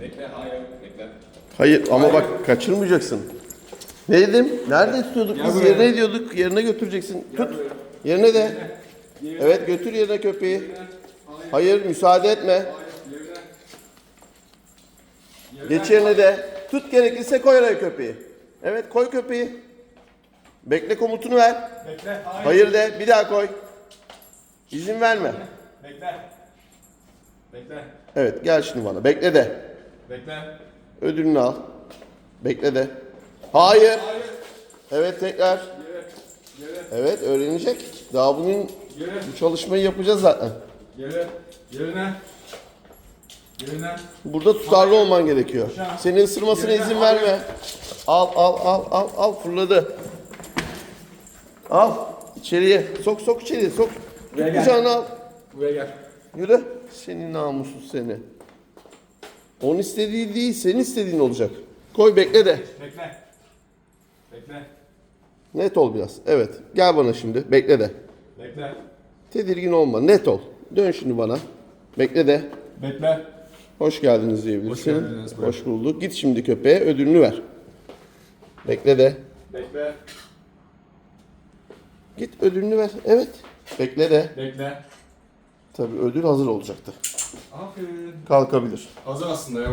Bekle, hayır, bekle. Hayır ama bak kaçırmayacaksın. Ne dedim? Nerede tutuyorduk Gel biz? buraya. Yerine ediyorduk. Yerine götüreceksin. Tut. Yerine de. Evet götür yerine köpeği. Hayır müsaade etme. Geç yerine de. Tut gerekirse koy oraya köpeği. Evet koy köpeği. Bekle komutunu ver. Bekle, hayır. Hayır de bir daha koy. İzin verme. Bekle. Bekle, Evet gel şimdi bana. Bekle de. Bekle. Ödülünü al. Bekle de. Hayır. Hayır. Evet tekrar. Geri, geri, Evet öğrenecek. Daha bunun geri, bu çalışmayı yapacağız zaten. geri, gerine. Gerine. Burada tutarlı olman gerekiyor. Seni ısırmasına izin verme. Al al al al al fırladı. Al içeriye. Sok sok içeriye sok. Buraya gel. kucağına al. Buraya gel. Yürü. Senin namussuz seni. Onun istediği değil, senin istediğin olacak. Koy bekle de. Bekle. Bekle. Net ol biraz. Evet. Gel bana şimdi. Bekle de. Bekle. Tedirgin olma. Net ol. Dön şimdi bana. Bekle de. Bekle. Hoş geldiniz diyebilirsin. Hoş geldiniz. Hoş bulduk. Git şimdi köpeğe ödülünü ver. Bekle de. Bekle. Git ödülünü ver. Evet. Bekle de. Bekle. Tabii ödül hazır olacaktı. Aferin. Kalkabilir. Hazır aslında ya.